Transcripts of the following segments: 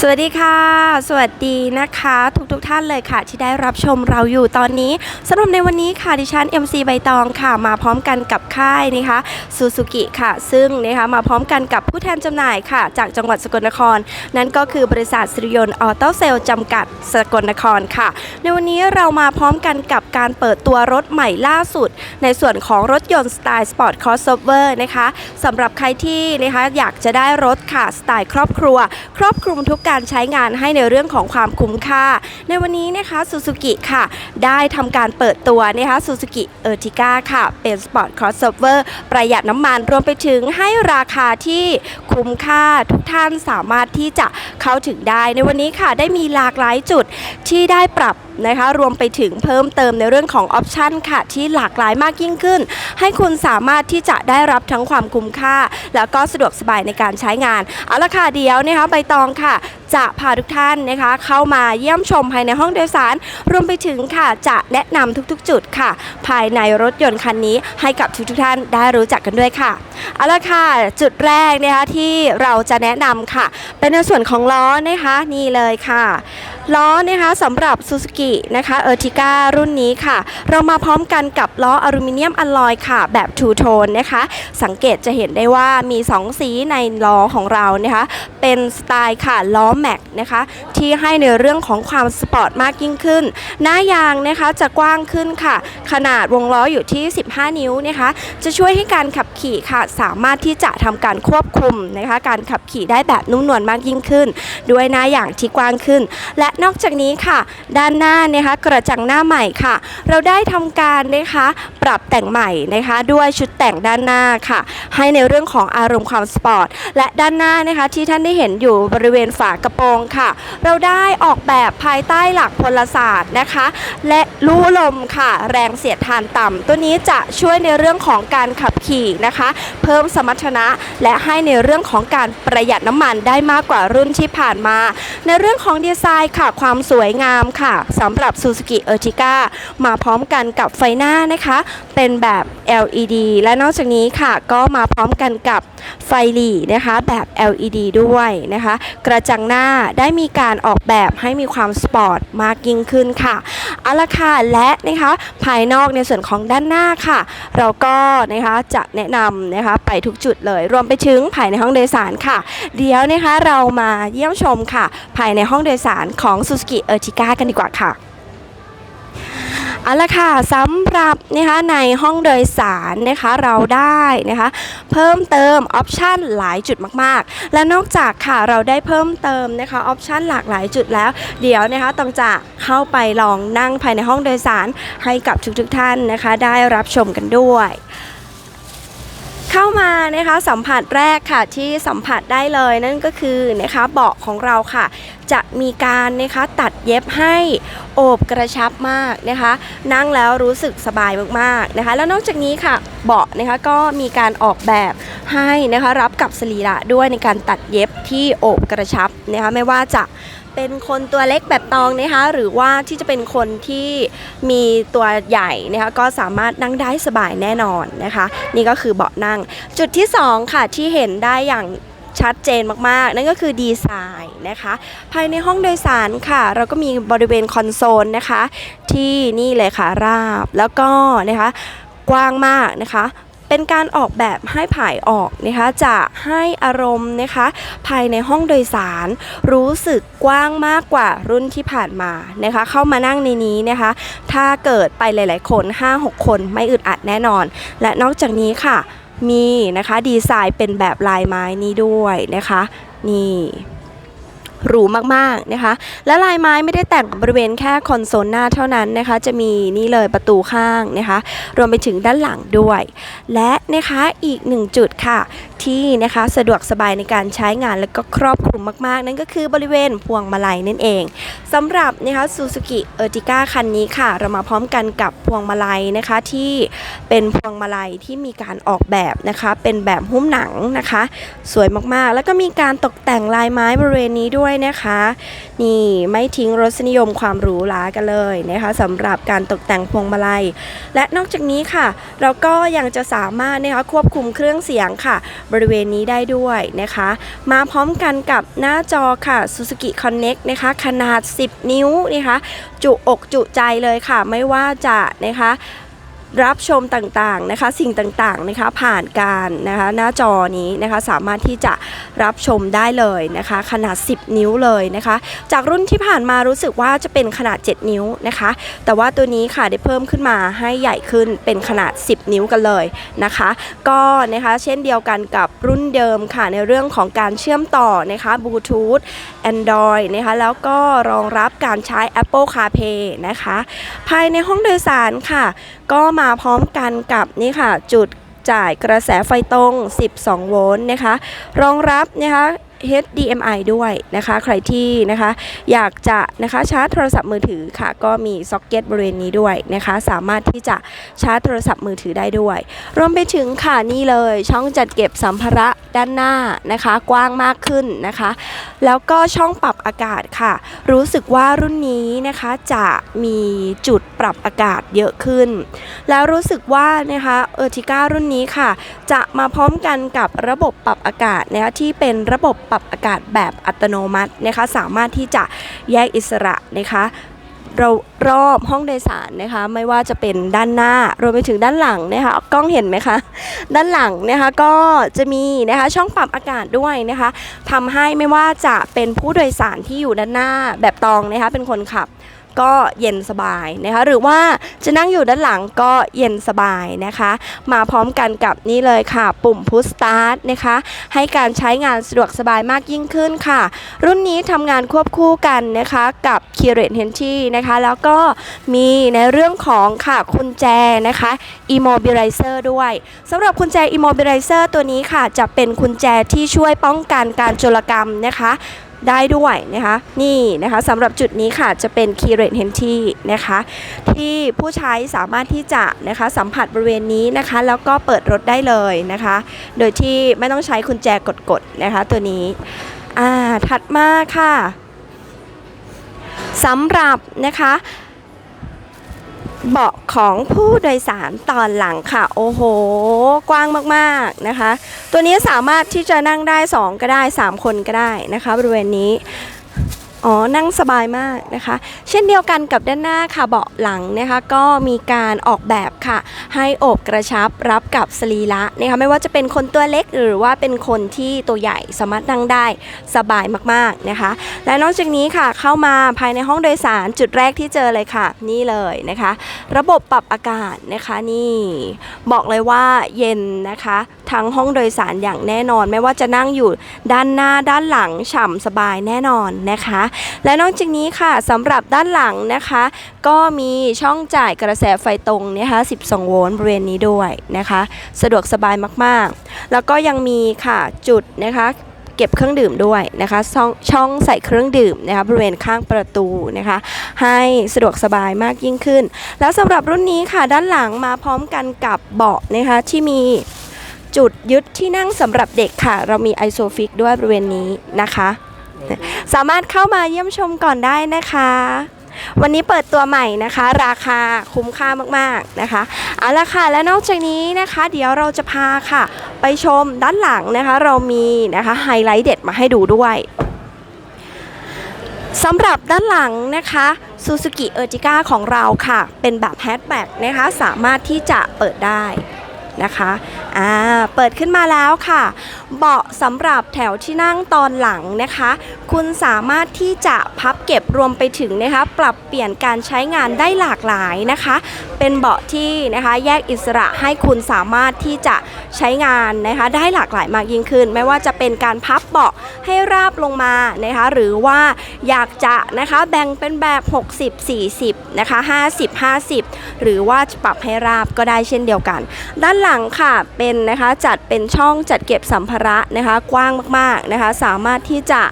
สวัสดีค่ะ สวัสดีนะคะ ทุกๆทท่านเลยค่ะ ที่ได้รับชมเราอยู่ตอนนี้สำหรับในวันนี้ค่ะดิฉัน MC ใบตองค่ะมาพร้อมกันกับค่ายนะคะซูซูกิค่ะ ซึ่งนะคะมาพร้อมกันกับผู้แทนจำหน่ายค่ะ จากจังหวัดสกลนคร นั่นก็คือบริษัทสิริยนต์ออโต้เซลจำกัดสกลนครค่ะ ในวันนี้เรามาพร้อมกันกับการเปิดตัวรถใหม่ล่าสุด ในส่วนของรถยนต์สไตล์สปอร์ตคอร์สเวอร์นะคะสำหรับใครที่นะคะอยากจะได้รถค่ะสไตล์ครอบครัว ครอบคลุมทุกการใช้งานให้ในเรื่องของความคุ้มค่า ในวันนี้นะคะซูซูกิค่ะ ได้ทำการเปิดตัวนะคะซูซูกิเออร์ติก้าค่ะ เป็นสปอร์ตคอร์สเวอร์ประหยัดน้ำมันรวมไปถึงให้ราคาที่คุ้มค่าทุกท่านสามารถที่จะเข้าถึงได้ ในวันนี้ค่ะได้มีหลากหลายจุดที่ได้ปรับนะคะ รวมไปถึงเพิ่มเติมในเรื่องของออปชันค่ะ ที่หลากหลายมากยิ่งขึ้น ให้คุณสามารถที่จะได้รับทั้งความคุ้มค่า แล้วก็สะดวกสบายในการใช้งาน เอาละค่ะเดี๋ยวนะคะใบตองค่ะจะพาทุกท่านนะคะ เข้ามาเยี่ยมชมภายในห้องโดยสาร รวมไปถึงค่ะจะแนะนำทุกๆ จุดค่ะ ภายในรถยนต์คันนี้ให้กับทุกๆท่านได้รู้จักกันด้วยค่ะเอาละค่ะ จุดแรกนะคะที่เราจะแนะนำค่ะ เป็นในส่วนของล้อนะคะนี่เลยค่ะล้อนะคะสำหรับ Suzuki นะคะเออร์ติก้ารุ่นนี้ค่ะ เรามาพร้อมกันกับล้ออลูมิเนียมอลลอยค่ะ แบบทูโทนนะคะ สังเกตจะเห็นได้ว่ามี 2 สีในล้อของเรานะคะ เป็นสไตล์ค่ะล้อแม็กนะคะที่ให้ในเรื่องของความสปอร์ตมากยิ่งขึ้น หน้ายางนะคะจะกว้างขึ้นค่ะ ขนาดวงล้ออยู่ที่ 15 นิ้วนะคะจะช่วยให้การขับขี่ค่ะ สามารถที่จะทำการควบคุมนะคะการขับขี่ได้แบบนุ่มนวลมากยิ่งขึ้น ด้วยหน้ายางที่กว้างขึ้น และนอกจากนี้ค่ะ ด้านหน้านะคะกระจังหน้าใหม่ค่ะ เราได้ทำการนะคะปรับแต่งใหม่นะคะด้วยชุดแต่งด้านหน้าค่ะ ให้ในเรื่องของอารมณ์ความสปอร์ตและด้านหน้านะคะที่ท่านได้เห็นอยู่บริเวณฝากกระโปรงค่ะ เราได้ออกแบบภายใต้หลักพลศาสตร์นะคะ และลู่ลมค่ะ แรงเสียดทานต่ำตัวนี้จะช่วยในเรื่องของการขับขี่นะคะ เพิ่มสมรรถนะและให้ในเรื่องของการประหยัดน้ำมันได้มากกว่ารุ่นที่ผ่านมา ในเรื่องของดีไซน์ค่ะ ความสวยงามค่ะสำหรับ Suzuki Ertiga มาพร้อมกันกับไฟหน้านะคะ เป็นแบบ LED และนอกจากนี้ค่ะ ก็มาพร้อมกันกับไฟหลีนะคะ แบบ LED ด้วยนะคะ กระจังหน้าได้มีการออกแบบให้มีความสปอร์ตมากยิ่งขึ้นค่ะเอาละค่ะและนะคะภายนอกในส่วนของด้านหน้าค่ะ เราก็นะคะจะแนะนำนะคะไปทุกจุดเลย รวมไปถึงภายในห้องโดยสารค่ะ เดี๋ยวนะคะเรามาเยี่ยมชมค่ะ ภายในห้องโดยสารของ Suzuki Ertiga กันดีกว่าค่ะ เอาละค่ะสำหรับนะคะในห้องโดยสารนะคะเราได้นะคะเพิ่มเติมออปชันหลายจุดมากๆ และนอกจากค่ะเราได้เพิ่มเติมนะคะออปชันหลากหลายจุดแล้ว เดี๋ยวนะคะต้องจะเข้าไปลองนั่งภายในห้องโดยสารให้กับทุกๆท่านนะคะ ได้รับชมกันด้วย เข้ามานะคะสัมผัสแรกค่ะที่สัมผัสได้เลยนั่นก็คือนะคะเบาะของเราค่ะ จะมีการนะคะตัดเย็บให้โอบกระชับมากนะคะ นั่งแล้วรู้สึกสบายมากๆนะคะ แล้วนอกจากนี้ค่ะเบาะนะคะก็มีการออกแบบให้นะคะรับกับสรีระด้วยในการตัดเย็บที่โอบกระชับนะคะไม่ว่าจะ เป็นคนตัวเล็กแบบตองนะคะหรือว่าที่จะเป็นคนที่มีตัวใหญ่นะคะก็สามารถนั่งได้สบายแน่นอนนะคะ นี่ก็คือเบาะนั่ง จุดที่สองค่ะที่เห็นได้อย่างชัดเจนมากๆ นั่นก็คือดีไซน์นะคะ ภายในห้องโดยสารค่ะ เราก็มีบริเวณคอนโซลนะคะ ที่นี่เลยค่ะราบแล้วก็นะคะกว้างมากนะคะ เป็นการออกแบบให้ผายออกนะคะจะให้อารมณ์นะคะภายในห้องโดยสาร รู้สึกกว้างมากกว่ารุ่นที่ผ่านมานะคะเข้ามานั่งในนี้นะคะ ถ้าเกิดไปหลาย ๆ คน 5-6 คนไม่อึดอัดแน่นอน และนอกจากนี้ค่ะมีนะคะดีไซน์เป็นแบบลายไม้นี้ด้วยนะคะ นี่ หรูมากๆนะคะ และลายไม้ไม่ได้แต่งบริเวณแค่คอนโซลหน้าเท่านั้นนะคะ จะมีนี่เลยประตูข้างนะคะ รวมไปถึงด้านหลังด้วย และนะคะอีกหนึ่งจุดค่ะ ที่นะคะสะดวกสบายในการใช้งานและก็ครอบคลุมมาก ๆ นั่นก็คือบริเวณพวงมาลัยนั่นเองสำหรับนะคะซูซูกิเออร์ติก้าคันนี้ค่ะ เรามาพร้อมกันกับพวงมาลัยนะคะที่เป็นพวงมาลัยที่มีการออกแบบนะคะ เป็นแบบหุ้มหนังนะคะ สวยมากๆ แล้วก็มีการตกแต่งลายไม้บริเวณนี้ด้วยนะคะ นี่ไม่ทิ้งรสนิยมความหรูหรากันเลยนะคะสำหรับการตกแต่งพวงมาลัย และนอกจากนี้ค่ะ เราก็ยังจะสามารถนะคะควบคุมเครื่องเสียงค่ะ บริเวณนี้ได้ด้วยนะคะ มาพร้อมกันกับหน้าจอค่ะ Suzuki Connect นะคะขนาด 10 นิ้วนะคะจุอกจุใจเลยค่ะ ไม่ว่าจะนะคะ รับชมต่างๆนะคะ สิ่งต่างๆนะคะผ่านการนะคะหน้าจอนี้นะคะสามารถที่จะรับชมได้เลยนะคะ ขนาด 10 นิ้วเลยนะคะ จากรุ่นที่ผ่านมารู้สึกว่าจะเป็นขนาด 7 นิ้วนะคะ แต่ว่าตัวนี้ค่ะได้เพิ่มขึ้นมาให้ใหญ่ขึ้นเป็นขนาด 10 นิ้วกันเลยนะคะ ก็นะคะเช่นเดียวกันกับรุ่นเดิมค่ะในเรื่องของการเชื่อมต่อนะคะบลูทูธ Android นะคะแล้วก็รองรับการใช้ Apple CarPlay นะคะ ภายในห้องโดยสารค่ะก็มาพร้อมกันกับนี่ค่ะจุดจ่ายกระแสไฟตรง 12 โวลต์นะคะ รองรับนะคะ HDMI ด้วยนะคะ ใครที่นะคะ อยากจะนะคะชาร์จโทรศัพท์มือถือค่ะ ก็มีซ็อกเก็ตบริเวณนี้ด้วยนะคะ สามารถที่จะชาร์จโทรศัพท์มือถือได้ด้วย รวมไปถึงค่ะนี่เลยช่องจัดเก็บสัมภาระด้านหน้านะคะ กว้างมากขึ้นนะคะ แล้วก็ช่องปรับอากาศค่ะ รู้สึกว่ารุ่นนี้นะคะจะมีจุด รับอากาศเยอะขึ้น แล้วรู้สึกว่านะคะเออร์ติก้ารุ่นนี้ค่ะ จะมาพร้อมกันกับระบบปรับอากาศนะคะที่เป็นระบบปรับอากาศแบบอัตโนมัตินะคะสามารถที่จะแยกอิสระนะคะเรารอบห้องโดยสารนะคะ ไม่ว่าจะเป็นด้านหน้ารวมไปถึงด้านหลังนะคะกล้องเห็นไหมคะ ด้านหลังนะคะก็จะมีนะคะช่องปรับอากาศด้วยนะคะทำให้ไม่ว่าจะเป็นผู้โดยสารที่อยู่ด้านหน้าแบบตองนะคะเป็นคนขับ ก็เย็นสบายนะคะ หรือว่าจะนั่งอยู่ด้านหลังก็เย็นสบายนะคะ มาพร้อมกันกับนี่เลยค่ะ ปุ่ม Push Start นะคะ ให้การใช้งานสะดวกสบายมากยิ่งขึ้นค่ะ รุ่นนี้ทำงานควบคู่กันนะคะกับ k i r e t h e n t y นะคะ แล้วก็มีในเรื่องของค่ะกุญแจนะคะ Immobilizer ด้วยสำหรับกุญแจ Immobilizer ตัวนี้ค่ะจะเป็นกุญแจที่ช่วยป้องกันการโจรกรรมนะคะ ได้ด้วยนะคะนี่นะคะสำหรับจุดนี้ค่ะจะเป็น Key Rate Entry นะคะที่ผู้ใช้สามารถที่จะนะคะสัมผัสบริเวณนี้นะคะแล้วก็เปิดรถได้เลยนะคะ โดยที่ไม่ต้องใช้คุณแจกดๆนะคะตัวนี้อ่าถัดมาค่ะสำหรับนะคะ เบาะของผู้โดยสารตอนหลังค่ะ โอ้โห กว้างมากๆนะคะ ตัวนี้สามารถที่จะนั่งได้ 2 ก็ได้ 3 คนก็ได้นะคะ บริเวณนี้ อ๋อ นั่งสบายมากนะคะ เช่นเดียวกันกับด้านหน้าค่ะเบาะหลังนะคะก็มีการออกแบบค่ะ ให้อบกระชับรับกับสรีระนะคะไม่ว่าจะเป็นคนตัวเล็ก หรือว่าเป็นคนที่ตัวใหญ่สามารถนั่งได้สบายมากๆนะคะ และนอกจากนี้ค่ะเข้ามาภายในห้องโดยสารจุดแรกที่เจอเลยค่ะ นี่เลยนะคะ ระบบปรับอากาศนะคะนี่ บอกเลยว่าเย็นนะคะ ทั้งห้องโดยสารอย่างแน่นอน ไม่ว่าจะนั่งอยู่ด้านหน้าด้านหลังฉ่ำสบายแน่นอนนะคะและนอกจากนี้ค่ะสำหรับด้านหลังนะคะ ก็มีช่องจ่ายกระแสไฟตรงนะคะ12 โวลต์บริเวณนี้ด้วยนะคะ สะดวกสบายมากๆ แล้วก็ยังมีค่ะจุดนะคะเก็บเครื่องดื่มด้วยนะคะช่องช่องใส่เครื่องดื่มนะคะบริเวณข้างประตูนะคะ ให้สะดวกสบายมากยิ่งขึ้น แล้วสำหรับรุ่นนี้ค่ะด้านหลังมาพร้อมกันกับเบาะนะคะที่มีจุดยึดที่นั่งสำหรับเด็กค่ะ เรามีไอโซฟิกด้วยบริเวณนี้นะคะ สามารถเข้ามาเยี่ยมชมก่อนได้นะคะ วันนี้เปิดตัวใหม่นะคะ ราคาคุ้มค่ามากๆนะคะเอาละค่ะและนอกจากนี้นะคะ เดี๋ยวเราจะพาค่ะ ไปชมด้านหลังนะคะ เรามีนะคะไฮไลท์เด็ดมาให้ดูด้วยสำหรับด้านหลังนะคะ Suzuki Ertiga ของเราค่ะ เป็นแบบแฮชแบ็กนะคะ สามารถที่จะเปิดได้ นะคะอ่าเปิดขึ้นมาแล้วค่ะ เบาะสำหรับแถวที่นั่งตอนหลังนะคะ คุณสามารถที่จะพับเก็บรวมไปถึงนะคะ ปรับเปลี่ยนการใช้งานได้หลากหลายนะคะ เป็นเบาะที่นะคะแยกอิสระให้คุณสามารถที่จะใช้งานนะคะได้หลากหลายมากยิ่งขึ้น ไม่ว่าจะเป็นการพับเบาะให้ราบลงมานะคะ หรือว่าอยากจะนะคะแบ่งเป็นแบบ 60 40นะคะ50 50 หรือว่าปรับให้ราบก็ได้เช่นเดียวกัน ด้านหลังค่ะเป็นนะคะจัดเป็นช่องจัดเก็บสัมภาระนะคะกว้างมากๆนะคะ สามารถที่จะ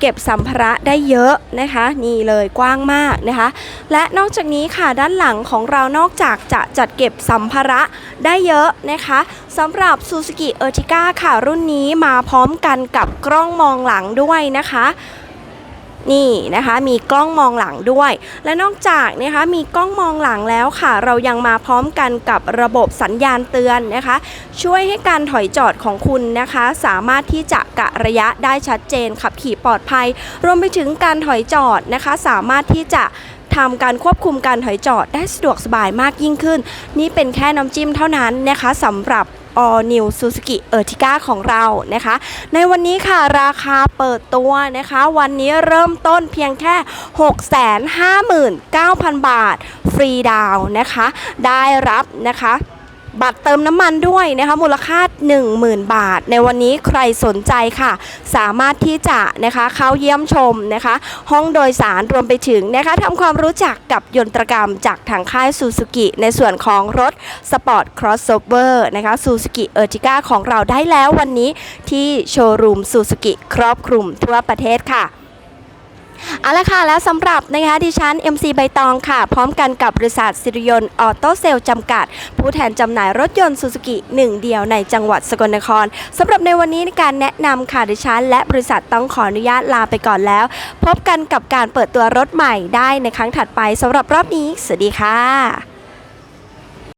เก็บสัมภาระได้เยอะนะคะนี่เลยกว้างมากนะคะ และนอกจากนี้ค่ะด้านหลังของเรานอกจากจะจัดเก็บสัมภาระได้เยอะนะคะสำหรับ Suzuki Ertiga ค่ะรุ่นนี้มาพร้อมกันกับกล้องมองหลังด้วยนะคะ นี่นะคะมีกล้องมองหลังด้วย และนอกจากนะคะมีกล้องมองหลังแล้วค่ะ เรายังมาพร้อมกันกับระบบสัญญาณเตือนนะคะ ช่วยให้การถอยจอดของคุณนะคะ สามารถที่จะกะระยะได้ชัดเจนขับขี่ปลอดภัย รวมไปถึงการถอยจอดนะคะ สามารถที่จะทำการควบคุมการถอยจอดได้สะดวกสบายมากยิ่งขึ้น นี่เป็นแค่น้ำจิ้มเท่านั้นนะคะสำหรับ All New Suzuki Ertiga ของเรานะคะ ในวันนี้ค่ะราคาเปิดตัวนะคะ วันนี้เริ่มต้นเพียงแค่ 659,000 บาท ฟรีดาวน์นะคะ ได้รับนะคะ บัตรเติมน้ำมันด้วยนะคะมูลค่า 10,000 บาท ในวันนี้ใครสนใจค่ะ สามารถที่จะนะคะเข้าเยี่ยมชมนะคะ ห้องโดยสารรวมไปถึงนะคะทำความรู้จักกับยนตรกรรมจากทางค่ายซูซูกิในส่วนของรถสปอร์ตครอสโอเวอร์นะคะซูซูกิเออร์ติก้าของเราได้แล้ววันนี้ที่โชว์รูมซูซูกิครอบคลุมทั่วประเทศค่ะ เอาละค่ะ แล้วสำหรับนะคะดิฉัน MC ใบตองค่ะ พร้อมกันกับบริษัทสิริยนต์ออโต้เซลจำกัด ผู้แทนจำหน่ายรถยนต์ซูซูกิหนึ่งเดียวในจังหวัดสกลนครสำหรับในวันนี้ในการแนะนำค่ะดิฉัน และบริษัทต้องขออนุญาตลาไปก่อนแล้ว พบกันกับการเปิดตัวรถใหม่ได้ในครั้งถัดไปสำหรับรอบนี้ สวัสดีค่ะ